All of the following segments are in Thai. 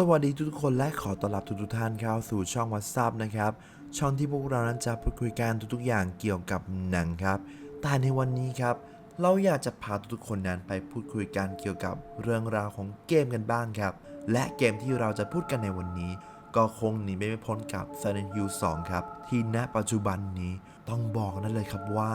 สวัสดีทุกคนและขอต้อนรับทุกๆท่านเข้าสู่ช่องวั s ซับนะครับ ช่องที่พวกเรานั้นจะพูดคุยกันทุกๆอย่างเกี่ยวกับหนังครับ แต่ในวันนี้ครับ เราอยากจะพาทุกๆคนนั้นไปพูดคุยกันเกี่ยวกับเรื่องราวของเกมกันบ้างครับ และเกมที่เราจะพูดกันในวันนี้ ก็คงหนีไม่พ้นกับ Silent Hill 2 ครับ ที่ณปัจจุบันนี้ต้องบอกนั่นเลยครับว่า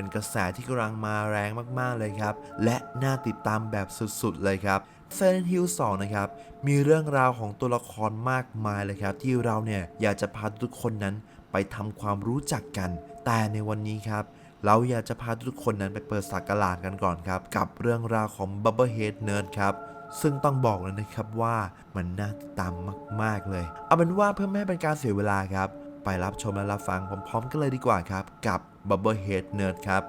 เป็นกระแสที่กำลังมาแรงมากๆเลยครับ และน่าติดตามแบบสุดๆเลยครับ Silent Hill 2 นะครับ มีเรื่องราวของตัวละครมากมายเลยครับ ที่เราเนี่ยอยากจะพาทุกคนนั้นไปทำความรู้จักกัน แต่ในวันนี้ครับ เราอยากจะพาทุกคนนั้นไปเปิดสักการะกันก่อนครับ กับเรื่องราวของ Bubblehead Nerd ครับซึ่งต้องบอกเลยนะครับว่ามันน่าติดตามมาก ๆ เลย เอาเป็นว่าเพื่อไม่ให้เป็นการเสียเวลาครับ ไปรับชมและรับฟังพร้อมๆกันเลยดีกว่าครับ กับ Bubblehead Nerd ครับ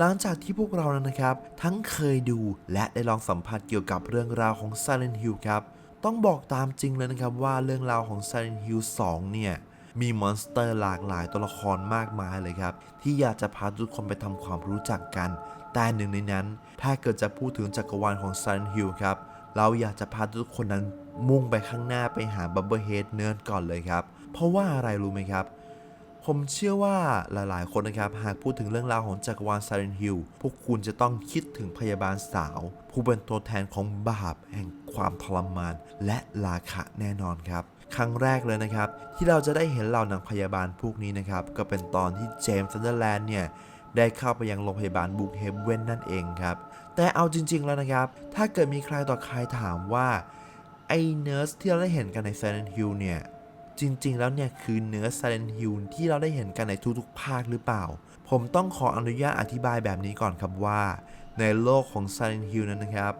หลังจากที่พวกเรานั้นนะครับ ทั้งเคยดูและได้ลองสัมผัสเกี่ยวกับเรื่องราวของ Silent Hill ครับ ต้องบอกตามจริงเลยนะครับว่าเรื่องราวของ Silent Hill 2 เนี่ย มีมอนสเตอร์หลากหลายตัวละครมากมายเลยครับ ที่อยากจะพาทุกคนไปทำความรู้จักกัน แต่หนึ่งในนั้น ถ้าเกิดจะพูดถึงจักรวาลของ Silent Hill ครับ เราอยากจะพาทุกคนนั้นมุ่งไปข้างหน้าไปหา Bubblehead Nerd ก่อนเลยครับ เพราะว่าอะไรรู้ไหมครับ ผมเชื่อว่าหลายๆ คนนะครับ หากพูดถึงเรื่องราวของจักรวาล Silent Hill พวกคุณจะต้องคิดถึงพยาบาลสาว ผู้เป็นตัวแทนของบาปแห่งความทรมาน และราคะแน่นอนครับ ครั้งแรกเลยนะครับ ที่เราจะได้เห็นเหล่านางพยาบาลพวกนี้นะครับ ก็เป็นตอนที่เจมส์ซันเดอร์แลนด์เนี่ยได้เข้าไปยังโรงพยาบาลบุกเฮเว่นนั่นเองครับ แต่เอาจริง ๆ แล้วนะครับ ถ้าเกิดมีใครต่อใครถามว่าไอ้เนิร์สที่เราได้เห็นกันใน Silent Hill เนี่ย จริงๆ แล้วเนี่ยคือเนื้อ Silent Hill ที่เราได้เห็นกันในทุกๆ ภาคหรือเปล่า ผมต้องขออนุญาตอธิบายแบบนี้ก่อนครับว่า ในโลกของ Silent Hill นั้นนะครับ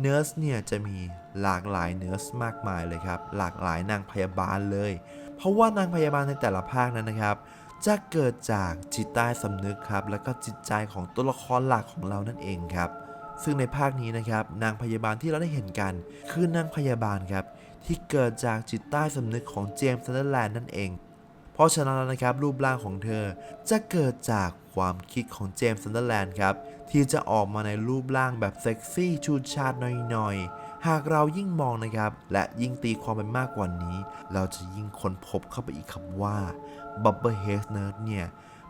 เนื้อเนี่ยจะมีหลากหลายเนื้อมากมายเลยครับ หลากหลายนางพยาบาลเลย เพราะว่านางพยาบาลในแต่ละภาคนั้นนะครับ จะเกิดจากจิตใต้สำนึกครับ แล้วก็จิตใจของตัวละครหลักของเรานั่นเองครับ ซึ่งในภาคนี้นะครับ นางพยาบาลที่เราได้เห็นกัน คือนางพยาบาลครับ ที่เกิดจากจิตใต้สำนึกของเจมส์ซันเดอร์แลนด์นั่นเอง เพราะฉะนั้นแล้วนะครับรูปร่างของเธอจะเกิดจากความคิดของเจมส์ซันเดอร์แลนด์ครับที่จะออกมาในรูปร่างแบบเซ็กซี่ชูดชาดหน่อยๆ หากเรายิ่งมองนะครับ และยิ่งตีความไปมากกว่านี้ เราจะยิ่งค้นพบเข้าไปอีกครับว่าบับเบิลเฮสเนิร์ดเนี่ย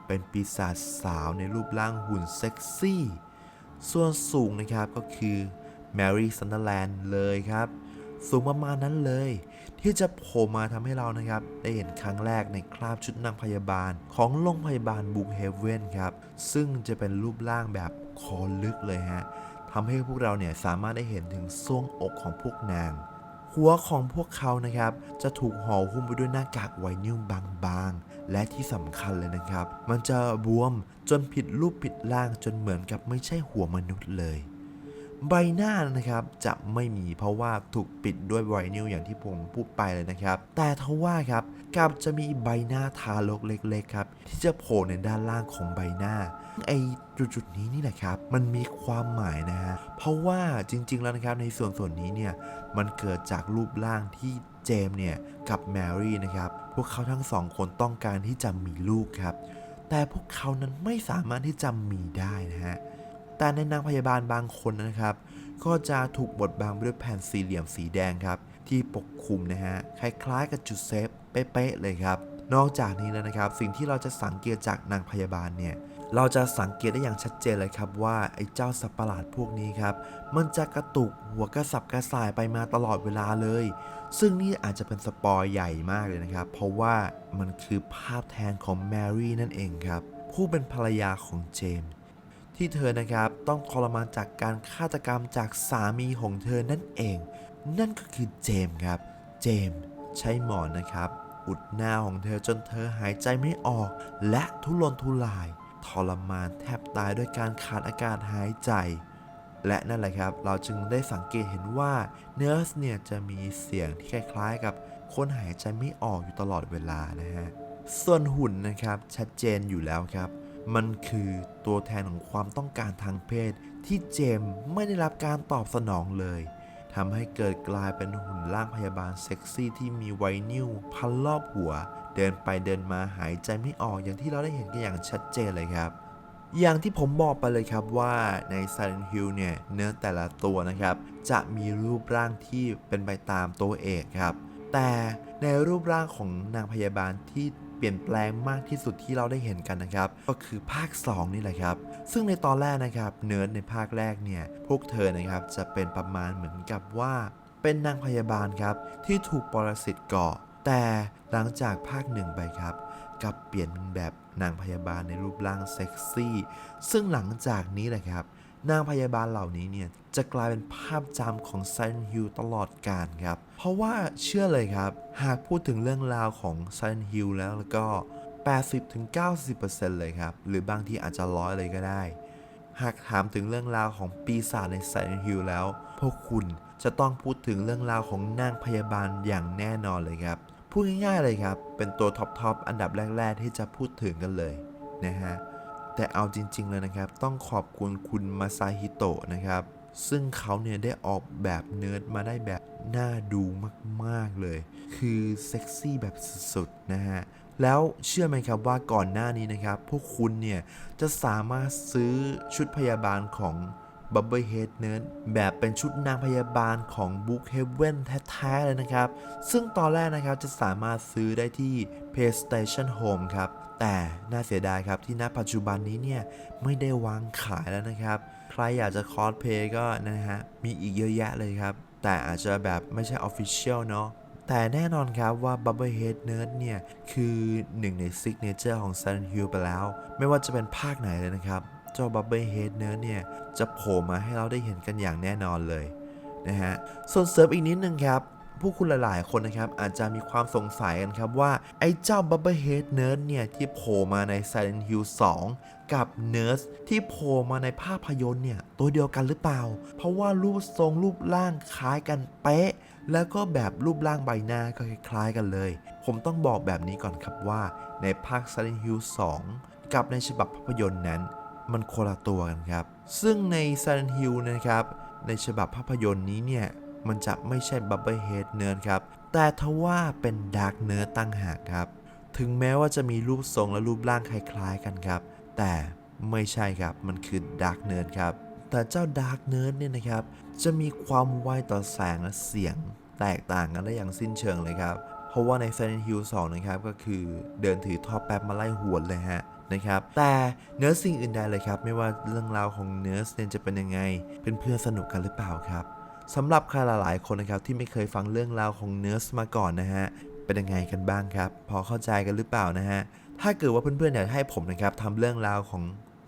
เป็นปีศาจสาวในรูปร่างหุ่นเซ็กซี่ ส่วนสูงนะครับก็คือแมรี่ซันเดอร์แลนด์เลยครับ สูงประมาณนั้นเลย ที่จะโผล่มาทำให้เรานะครับ ได้เห็นครั้งแรกในคราบชุดนางพยาบาล ของโรงพยาบาลบุกเฮเว่นครับ ซึ่งจะเป็นรูปร่างแบบคอลึกเลยฮะทำให้พวกเราเนี่ยสามารถได้เห็นถึงทรวงอกของพวกนาง หัวของพวกเขานะครับ จะถูกห่อหุ้มไปด้วยหน้ากากไวนิลบางๆ และที่สำคัญเลยนะครับ มันจะบวมจนผิดรูปผิดร่างจนเหมือนกับไม่ใช่หัวมนุษย์เลย ใบหน้านะครับจะไม่มีเพราะว่าถูกปิดด้วยไวนิลอย่างที่ผมพูดไปเลยนะครับ แต่ทว่าครับกลับจะมีใบหน้าทารกเล็กๆครับที่จะโผล่ในด้านล่างของใบหน้า ไอจุดๆนี้นี่แหละครับ มันมีความหมายนะฮะเพราะว่าจริง ๆ แล้วนะครับในส่วนส่วนนี้เนี่ยมันเกิดจากรูปร่างที่เจมเนี่ยกับแมรี่นะครับพวกเขาทั้งสองคนต้องการที่จะมีลูกครับแต่พวกเขานั้นไม่สามารถที่จะมีได้นะฮะ แต่ในนางพยาบาลบางคนนะครับ ก็จะถูกบดบังด้วยแผ่นสี่เหลี่ยมสีแดงครับ ที่ปกคลุมนะฮะคล้ายๆกับจุดเซฟเป๊ะๆเลยครับนอกจากนี้แล้วนะครับ สิ่งที่เราจะสังเกตจากนางพยาบาลเนี่ยเราจะสังเกตได้อย่างชัดเจนเลยครับว่าไอ้เจ้าสัตว์ประหลาดพวกนี้ครับ มันจะกระตุกหัวกระสับกระส่ายไปมาตลอดเวลาเลย ซึ่งนี่อาจจะเป็นสปอยใหญ่มากเลยนะครับ เพราะว่ามันคือภาพแทนของแมรี่นั่นเองครับ ผู้เป็นภรรยาของเจมส์ ที่เธอนะครับต้องทรมานจากการฆาตกรรมจากสามีของเธอนั่นเอง นั่นก็คือเจมส์ครับ เจมส์ใช้หมอนนะครับ อุดหน้าของเธอจนเธอหายใจไม่ออก และทุรนทุราย ทรมานแทบตายด้วยการขาดอากาศหายใจ และนั่นแหละครับ เราจึงได้สังเกตเห็นว่าเน r ร์สเนี่ยจะมีเสียงที่คล้าย ๆ กับคนหายใจไม่ออกอยู่ตลอดเวลานะฮะส่วนหุ่นนะครับชัดเจนอยู่แล้วครับ มันคือตัวแทนของความต้องการทางเพศ ที่เจมไม่ได้รับการตอบสนองเลยทำให้เกิดกลายเป็นหุ่นร่างพยาบาลเซ็กซี่ที่มีไวนิวพันรอบหัว เดินไปเดินมาหายใจไม่ออกอย่างที่เราได้เห็นกันอย่างชัดเจนเลยครับ อย่างที่ผมบอกไปเลยครับว่าใน Silent Hill เนี่ยเนื้อแต่ละตัวนะครับ จะมีรูปร่างที่เป็นไปตามตัวเอกครับ แต่ในรูปร่างของนางพยาบาลที่ เปลี่ยนแปลงมากที่สุดที่เราได้เห็นกันนะครับ ก็คือภาค 2 นี่แหละครับ ซึ่งในตอนแรกนะครับเนิร์ดในภาคแรกเนี่ยพวกเธอนะครับจะเป็นประมาณเหมือนกับว่า เป็นนางพยาบาลครับที่ถูกปรสิตเกาะ แต่หลังจากภาคหนึ่งไปครับกลับเปลี่ยนเป็นแบบนางพยาบาลในรูปร่างเซ็กซี่ซึ่งหลังจากนี้แหละครับ นางพยาบาลเหล่านี้เนี่ยจะกลายเป็นภาพจำของ Silent Hill ตลอดกาลครับ เพราะว่าเชื่อเลยครับ หากพูดถึงเรื่องราวของ Silent Hill แล้วแล้วก็ 80-90%เลยครับ หรือบางทีอาจจะร้อยเลยก็ได้ หากถามถึงเรื่องราวของปีศาจใน Silent Hill แล้ว พวกคุณจะต้องพูดถึงเรื่องราวของนางพยาบาลอย่างแน่นอนเลยครับ พูดง่ายๆเลยครับ เป็นตัวท็อปๆอันดับแรก ๆ ที่จะพูดถึงกันเลยนะฮะ แต่เอาจริง ๆ เลยนะครับ ต้องขอบคุณคุณมาซาฮิโตะนะครับ ซึ่งเขาเนี่ยได้ออกแบบเนิร์ดมาได้แบบน่าดูมาก ๆ เลย คือเซ็กซี่แบบสุด ๆ นะฮะ แล้วเชื่อไหมครับว่าก่อนหน้านี้นะครับ พวกคุณเนี่ยจะสามารถซื้อชุดพยาบาลของ บับเบิลเฮดเนิร์ดแบบเป็นชุดนางพยาบาลของบุ๊กเฮเว่นแท้ๆเลยนะครับ ซึ่งตอนแรกนะครับจะสามารถซื้อได้ที่ PlayStation Home ครับ แต่น่าเสียดายครับที่ณปัจจุบันนี้เนี่ย ไม่ได้วางขายแล้วนะครับ ใครอยากจะคอสเพย์ก็นะฮะ มีอีกเยอะแยะเลยครับ แต่อาจจะแบบไม่ใช่ Official เนาะแต่แน่นอนครับว่า Bubblehead Nerd เนี่ย คือหนึ่งในซิกเนเจอร์ของ Silent Hill ไปแล้ว ไม่ว่าจะเป็นภาคไหนเลยนะครับ เจ้า Bubblehead Nerd เนี่ย จะโผล่มาให้เราได้เห็นกันอย่างแน่นอนเลยนะฮะ ส่วนเสริมอีกนิดนึงครับ ผู้คุณหลาย ๆ คนนะครับ อาจจะมีความสงสัยกันครับว่า ไอ้เจ้า Bubblehead Nerd เนี่ย ที่โผล่มาใน Silent Hill 2กับ Nurse ที่โผล่มาในภาพยนตร์เนี่ย ตัวเดียวกันหรือเปล่า เพราะว่ารูปทรงรูปร่างคล้ายกันเป๊ะ แล้วก็แบบรูปร่างใบหน้าก็คล้ายกันเลย ผมต้องบอกแบบนี้ก่อนครับว่าในภาค Silent Hill 2 กับในฉบับภาพยนตร์นั้น มันคนละตัวกันครับ ซึ่งใน Silent Hill นะครับ ในฉบับภาพยนตร์นี้เนี่ย มันจะไม่ใช่ Bubblehead Nerd ครับ แต่ทว่าเป็น Dark Nerd ตั้งหากครับ ถึงแม้ว่าจะมีรูปทรงและรูปร่างคล้ายๆกันครับ แต่ไม่ใช่ครับ มันคือ Dark Nerd ครับ แต่เจ้า Dark Nerd เนี่ยนะครับ จะมีความไวต่อแสงและเสียงแตกต่างกันได้อย่างสิ้นเชิงเลยครับ เพราะว่าใน Silent Hill 2 นะครับ ก็คือเดินถือท่อแป๊บมาไล่หวนเลยฮะ นะครับ แต่เนื้อสิ่งอื่นใดเลยครับ ไม่ว่าเรื่องราวของเนื้อเนจะเป็นยังไง เป็นเพื่อนสนุกกันหรือเปล่าครับสำหรับใครหลายๆคนนะครับที่ไม่เคยฟังเรื่องราวของเนื้อมาก่อนนะฮะเป็นยังไงกันบ้างครับ พอเข้าใจกันหรือเปล่านะฮะถ้าเกิดว่าเพื่อนๆอยากให้ผมนะครับทำเรื่องราวของ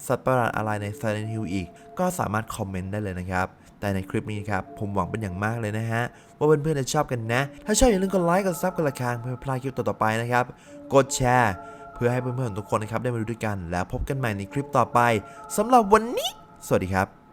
สัตว์ประหลาดอะไรใน Silent Hill อีก ก็สามารถคอมเมนต์ได้เลยนะครับ แต่ในคลิปนี้ครับ ผมหวังเป็นอย่างมากเลยนะฮะ ว่าเพื่อนๆจะชอบกันนะ ถ้าชอบอย่าลืมกดไลค์กดซับกดระฆังเพื่อไม่พลาดคลิปต่อๆไปนะครับ กดแชร์ เพื่อให้เพื่อนๆทุกคนนะครับได้มาดูด้วยกัน แล้วพบกันใหม่ในคลิปต่อไปสำหรับวันนี้ สวัสดีครับ